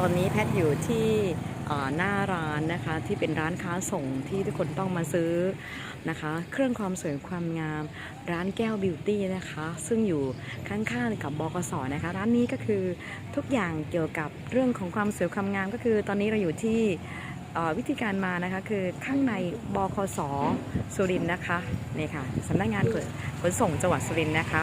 ตอนนี้แพทย์อยู่ที่หน้าร้านนะคะที่เป็นร้านค้าส่งที่ทุกคนต้องมาซื้อนะคะ เครื่องความสวยความงาม ร้านแก้วบิวตี้นะคะ ซึ่งอยู่ข้างๆกับบกสนะคะ ร้านนี้ก็คือทุกอย่างเกี่ยวกับเรื่องของความสวยความงามก็คือ ตอนนี้เราอยู่ที่วิธีการมานะคะคือข้างในบคสสุรินนะคะนี่ค่ะสำนักงานขนส่งจังหวัดสุรินนะคะ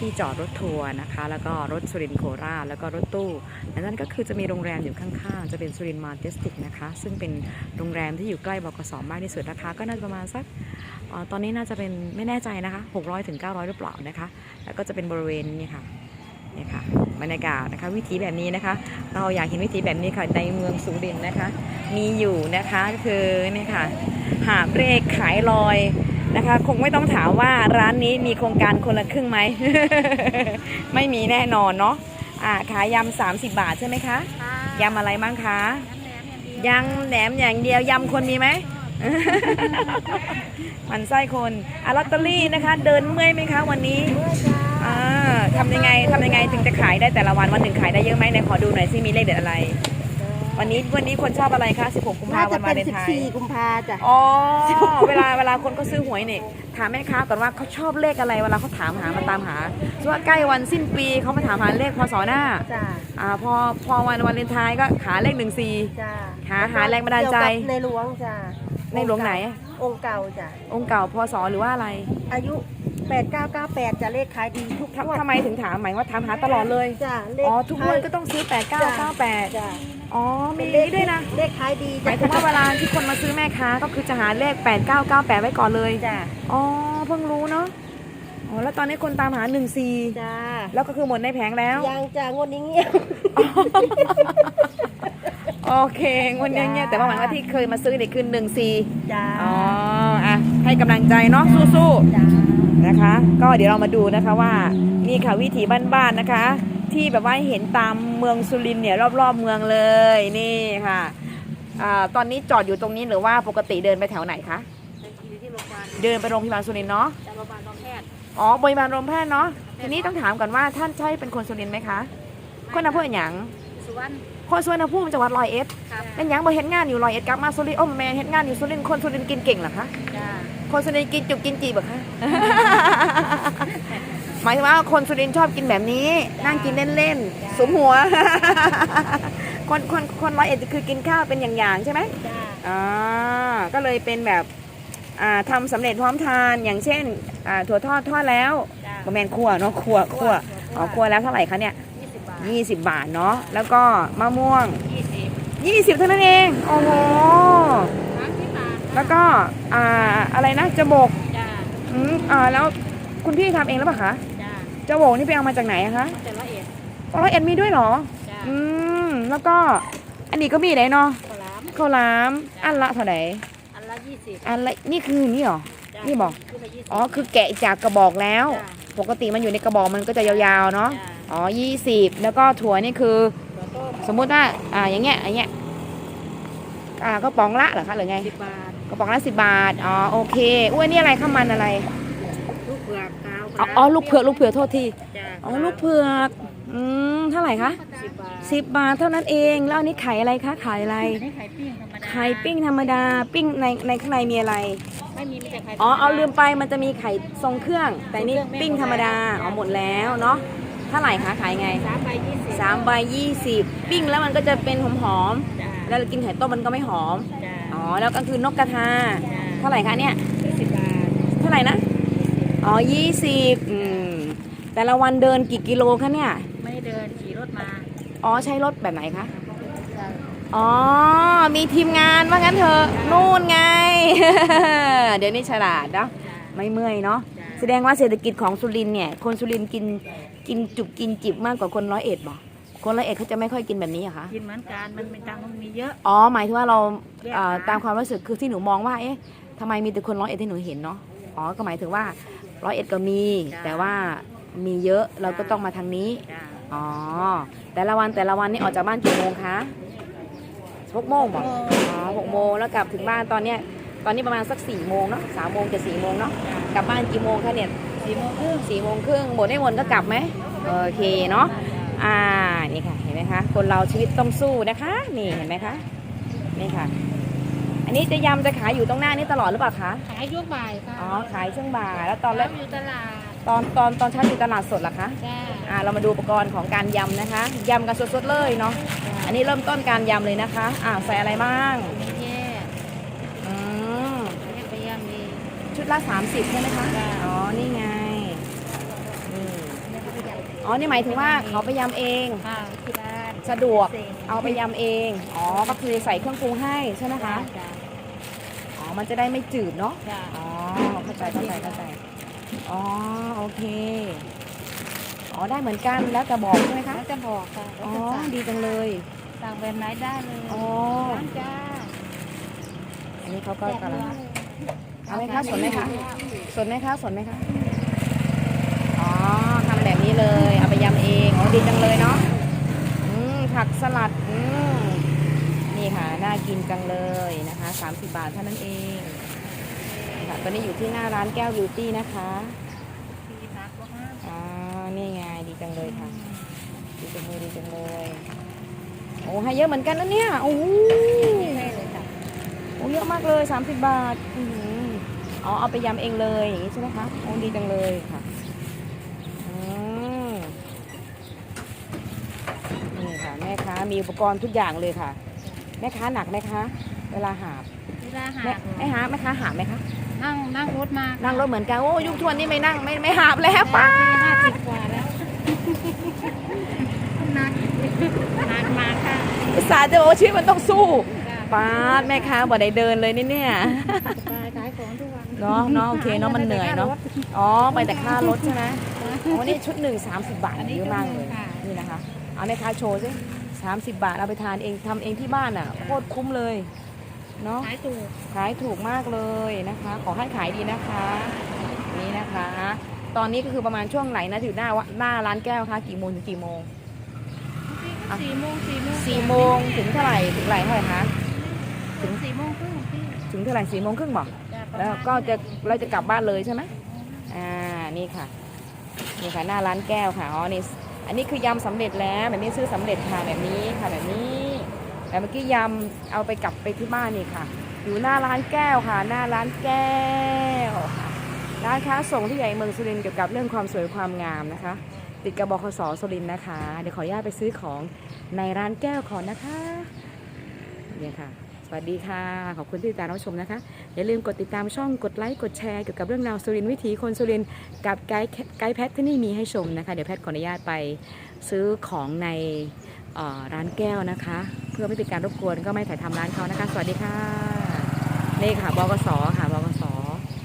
ที่จอดรถทัวร์นะคะ แล้วก็รถสุรินโคราชแล้วก็รถตู้และนั่นก็คือจะมีโรงแรมอยู่ข้างๆ จะเป็นสุรินมาร์เจสติกนะคะ ซึ่งเป็นโรงแรมที่อยู่ใกล้บกสมากที่สุดราคาก็น่าจะประมาณสักออตอนนี้น่าจะเป็นไม่แน่ใจนะคะ600ถึง900 หรือเปล่านะคะ แล้วก็จะเป็นบริเวณนี่ค่ะนี่ค่ะบรรยากาศนะคะวิถีแบบนี้นะคะ เราอยากเห็นวิถีแบบนี้ค่ะในเมืองสุรินทร์นะคะ มีอยู่นะคะก็คือนี่ค่ะหาบเร่ขายลอย นะคะ คงไม่ต้องถามว่าร้านนี้มีโครงการคนละครึ่งไหม ไม่มีแน่นอนเนาะอ่าขายยำ30 บาทใช่ไหมคะยำอะไรบ้างคะยำแหนมอย่างเดียวยำคนมีไหมมันไส้คนอะลอตเตอรี่นะคะ เดินเมื่อยไหมคะวันนี้อ่าทำยังไงทำยังไงถึงจะขายได้แต่ละวันวันหนึ่งขายได้เยอะไหมไหนขอดูหน่อยซิมีเลขเด็ดอะไร วันนี้วันนี้คนชอบอะไรคะ 16 กุมภาน่าพัจะนธ์วันวาเป็นเลนไทน์14กุมภาจ้ะอ๋อ เวลาเวลาคนเขาซื้อหวยเนี่ยถามแม่ค้าก่อนว่าเขาชอบเลขอะไรเวลาเขาถามหามาตามหาสมมุติว่าใกล้วันสิ้นปีเขามาถามหาเลขพศหน้าจ้ะอ่าพอพอวันวันเลนไทน์ก็หาเลขหนึ่งสี่ จ้ะหาหาแรงบันดาลใจเกี่ยวกับในหลวงจ้ะในหลวงไหน องค์เก่าจ้ะองค์เก่าพศหรือว่าอะไรอายุ 8998จะเลขขายดีทุกงวดทำทำไมถึงถามหมายว่าถามหาตลอดเลย จ้ะเลขอ๋อทุกงวดก็ต้องซื้อ 8 9 9จ้ะ8 อ๋อ มีเลขด้วยนะเลขขายดีหมายถึงว่าเวลาที่คนมาซื้อแม่ค้าก็คือจะหาเลข 8 9 9 8 ไว้ก่อนเลยจ้ะอ๋อ เพิ่งรู้เนาะ อ๋อ แล้วตอนนี้คนตามหา 1 4 จ้ะแล้วก็คือหมดในแผงแล้ว ยังจ้ะงวดนี้เงียบโอเคงวดนี้เนี่ยแต่ว่าหมายว่าที่เคยมาซื้อเนี่ยคือหนึ่งสี่จ้ะอ๋อ อะ ให้กำลังใจเนาะ สู้จ้ะๆนะคะ ก็เดี๋ยวเรามาดูนะคะว่า นี่ค่ะวิถีบ้านๆนะคะ ที่แบบว่าเห็นตามเมืองสุรินทร์เนี่ยรอบๆเมืองเลยนี่ค่ะอ่าตอนนี้จอดอยู่ตรงนี้หรือว่าปกติเดินไปแถวไหนคะ อยู่ที่โรงพยาบาลเดินไปโรงพยาบาลสุรินทร์เนาะจะโรงพยาบาลรองแพทย์อ๋อโรงพยาบาลโรงแพทย์เนาะ ทีนี้ต้องถามก่อนว่าท่านใช่เป็นคนสุรินทร์ไหมคะ คนอำเภอหยางสุวรรณคนสุวรรณภูมิจังหวัดร้อยเอ็ดครับเป็นหยังบ่เห็นงานอยู่ร้อยเอ็ดกลับมาสุรินทร์โอ้แม่เห็นงานอยู่สุรินทร์คนสุรินทร์กินเก่งเหรอคะ จ้ะคนสุรินทร์กินจุกกินจีบเหรอคะ หมายถึงว่าคนสุรินทร์ชอบกินแบบนี้ นั่งกินเล่นๆสมหัว คนคนคนร้อยเอ็ดคือกินข้าวเป็นอย่างๆใช่ไหมจ้ะอ่าก็เลยเป็นแบบอ่าทำสำเร็จพร้อมทานอย่างเช่นอ่าถั่วทอดทอดแล้วจ้ะบะแมนคั่วเนาะคั่วคั่ว อ๋อคั่วแล้วเท่าไหร่คะเนี่ย20บาท20 บาทเนาะแล้วก็มะม่วง20 20 เท่านั้นเองโอ้โห30บาทแล้วก็อ่าอะไรนะจบกจ้ะอืมอ่าแล้วคุณพี่ทำเองหรือเปล่าคะ จ้ะจบกนี่ไปเอามาจากไหนอะคะแต่ละเอ็ดร้อยเอ็ดมีด้วยเหรอ จ้ะอืม แล้วก็อันนี้ก็มีไหนเนาะข้าวหลามข้าวหลามอันละเท่าไหร่อันละยี่สิบอันละนี่คือนี่เหรอ จ้ะนี่บอกคือละยี่สิบอ๋อ คือแกะจากกระบอกแล้ว จ้ะปกติมันอยู่ในกระบอกมันก็จะยาวๆเนาะ จ้ะ อ๋อยี่สิบแล้วก็ถั่วนี่คือ ถั่วต้มสมมุติว่า อ่า อย่างเงี้ย อย่างเงี้ย อ่า ก็ปองละเหรอคะหรือไง สิบบาทกระป๋องละสิบบาท อ๋อ โอเคอ้วนนี่อะไรข้าวมันอะไร ลูกเผือกกาว อ๋ออ๋อลูกเผือกลูกเผือกโทษทีจ้ะอ๋อลูกเผือกอืมเท่าไหร่คะสิบบาทสิบบาทเท่านั้นเองแล้วอันนี้ไข่อะไรคะไข่อะไรอันนี้ไข่ปิ้งธรรมดาไข่ปิ้งธรรมดาปิ้งในในข้างในมีอะไร ไม่มีมีแต่ไข่อ๋อ เอาลืมไปมันจะมีไข่ทรงเครื่อง แต่นี่ปิ้งธรรมดาอ๋อหมดแล้วเนาะเท่าไหร่คะขายไงสามใบยี่สิบสามใบยี่สิบปิ้งแล้วมันก็จะเป็นหอมจ้ะๆแล้วเรากินไข่ต้มมันก็ไม่หอม จ้ะอ๋อ แล้วก็คือนกกระทา จ้ะเท่าไหร่คะเนี่ย ยี่สิบบาทเท่าไหร่นะ อ๋อยี่สิบอืมแต่ละวันเดินกี่กิโลคะเนี่ย ไม่ได้เดินขี่รถมา อ๋อใช้รถแบบไหนคะจ้ะอ๋อ มีทีมงานว่างั้นเถอะ นู่นไง เดี๋ยวนี้ฉลาดเนาะจ้ะไม่เมื่อยเนาะจ้ะแสดงว่าเศรษฐกิจของสุรินทร์เนี่ยคนสุรินทร์กินกินจุบกินจิบมากกว่าคนร้อยเอ็ดบอกคนร้อยเอ็ดเขาจะไม่ค่อยกินแบบนี้เหรอะคะกินเหมือนกันมันเป็นตังค์มันมีเยอะอ๋อหมายถึงว่าเราแยกเอ่อหาตามความรู้สึกคือที่หนูมองว่าเอ๊ะทำไมมีแต่คนร้อยเอ็ดที่หนูเห็นเนาะอ๋อก็หมายถึงว่า ร้อยเอ็ดก็มีแต่ว่ามีเยอะเราก็ต้องมาทางนี้ จ้ะอ๋อ แต่ละวันแต่ละวันนี่ออกจากบ้านกี่โมงคะหกโมงบอกอ๋อหกโมงแล้วกลับถึงบ้านตอนเนี้ย ตอนนี้ประมาณสักสี่โมงเนาะสามโมงจะสี่โมงเนาะจ้ะกลับบ้านกี่โมงคะเนี่ยสี่โมงครึ่งสี่โมงครึ่งหมดได้หมดก็กลับไหมโอเคเนาะ อ่า นี่ค่ะ เห็นไหมคะ คนเราชีวิตต้องสู้นะคะ นี่เห็นไหมคะ นี่ค่ะ อันนี้จะยำจะขายอยู่ตรงหน้านี้ตลอดหรือเปล่าคะ ขายช่วงบ่ายค่ะอ๋อ ขายช่วงบ่าย แล้วตอนแรกเช้าอยู่ตลาด ตอนตอนตอนเช้าอยู่ตลาดสดเหรอคะจ้าอ่า เรามาดูอุปกรณ์ของการยำนะคะ ยำกันสดๆเลยเนาะ อันนี้เริ่มต้นการยำเลยนะคะ อ่าใส่อะไรบ้างไม่แย่อืมแยกไปย่ำเองชุดละ 30 ใช่ไหมคะจ้ะอ๋อ นี่ไงนี่อ๋อ นี่หมายถึงว่าเขาไปยำเองค่ะที่บ้านสะดวก เอาไปยำเอง อ๋อ ก็คือใส่เครื่องปรุงให้ใช่ไหมคะจ้าอ๋อ มันจะได้ไม่จืดเนาะจ้าอ๋อเข้าใจเข้าใจเข้าใจอ๋อโอเคอ๋อได้เหมือนกันแล้วแต่บอกใช่ไหมคะแล้วจะบอกค่ะอ๋อแล้วจะสั่งดีจังเลยสั่งแบบไหนได้เลยอ๋อร้านจ้าอันนี้เขาก็แจกกำลังเลยเอาไหมคะสนไหมคะสนไหมคะสนไหมคะอ๋อทำแบบนี้เลยเอาไปยำเองอ๋อดีจังเลยเนาะอืมผักสลัดอืม นี่ค่ะ น่ากินจังเลยนะคะ 30 บาทเท่านั้นเองค่ะตอนนี้อยู่ที่หน้าร้านแก้วบิวตี้นะคะที่รักมากอ่านี่ไงดีจังเลยค่ะ ดีจังเลยดีจังเลยโอ้ให้เยอะเหมือนกันนะเนี่ยโอ้โหเยค่ะโอ้เยอะมากเลย 30 บาทอ๋อเอาไปยำเองเลยอย่างนี้ใช่ไหมคะโอ้ดีจังเลยค่ะนี่ค่ะแม่ค้ามีอุปกรณ์ทุกอย่างเลยค่ะ แม่ค้าหนักไหมคะ เวลาหาบเวลาหาแม่แม่หาแม่ค้าหาบไหมคะ นั่งนั่งรถมานั่นั่งรถเหมือนกัน โอ้ยุคทวนนี่ไม่นั่งไม่ไม่หาบแล้วป้าห้าสิบกว่าแล้วนักนักมาค่ะอุตส่าห์จะบอกว่าชีวิตมันต้องสู้จ้าป้าดแม่ค้าบ่ได้เดินเลยนี่เนี่ยขายขายของทุกวันเนาะเนาะโอเคเนาะมันเหนื่อยเนาะ อ๋อไปแต่ค่ารถใช่ไหมโอ้นี่ชุดหนึ่งสามสิบบาทอันนี้เยอะมากเลยชุดหนึ่งค่ะนี่นะคะ เอาในค้าโชว์สิ สามสิบบาทเอาไปทานเองทำเองที่บ้านอะโคตรคุ้มเลยเนาะ ขายถูก ขายถูกมากเลยนะคะ ขอให้ขายดีนะคะ นี่นะคะ ตอนนี้ก็คือประมาณช่วงไหนนะถึงหน้าวัดหน้าร้านแก้วคะกี่โมงถึงกี่โมงอะสี่โมงสี่โมงสี่โมงถึงเท่าไหร่ถึงไหร่เท่าไหร่คะถึงสี่โมงครึ่งพี่ถึงเท่าไหร่สี่โมงครึ่งบอกจ้ะประมาณแล้วก็จะเราจะกลับบ้านเลยใช่ไหมอ่านี่ค่ะนี่ค่ะหน้าร้านแก้วค่ะอ๋อนี่ อันนี้คือยำสำเร็จแล้วแบบนี้ซื้อสำเร็จค่ะแบบนี้ค่ะแบบนี้แต่เมื่อกี้ยำเอาไปกลับไปที่บ้านนี่ค่ะ อยู่หน้าร้านแก้วค่ะ หน้าร้านแก้วค่ะร้านค้าส่งที่ใหญ่เมืองสุรินทร์เกี่ยวกับเรื่องความสวยความงามนะคะ ติดกับบคสสุรินทร์นะคะ เดี๋ยวขออนุญาตไปซื้อของในร้านแก้วก่อนนะคะเนี่ยค่ะ วัสดีค่ะ ขอบคุณที่ติดตามรับชมนะคะ อย่าลืมกดติดตามช่องกดไลค์กดแชร์เกี่ยวกับเรื่องราวสุรินทร์วิถีคนสุรินทร์กับไกด์ไกด์แพทที่นี่มีให้ชมนะคะ เดี๋ยวแพทขออนุญาตไปซื้อของในร้านแก้วนะคะ เพื่อไม่เป็นการรบกวนก็ไม่ถ่ายทำร้านเขานะคะ สวัสดีค่ะ นี่ค่ะบกสค่ะ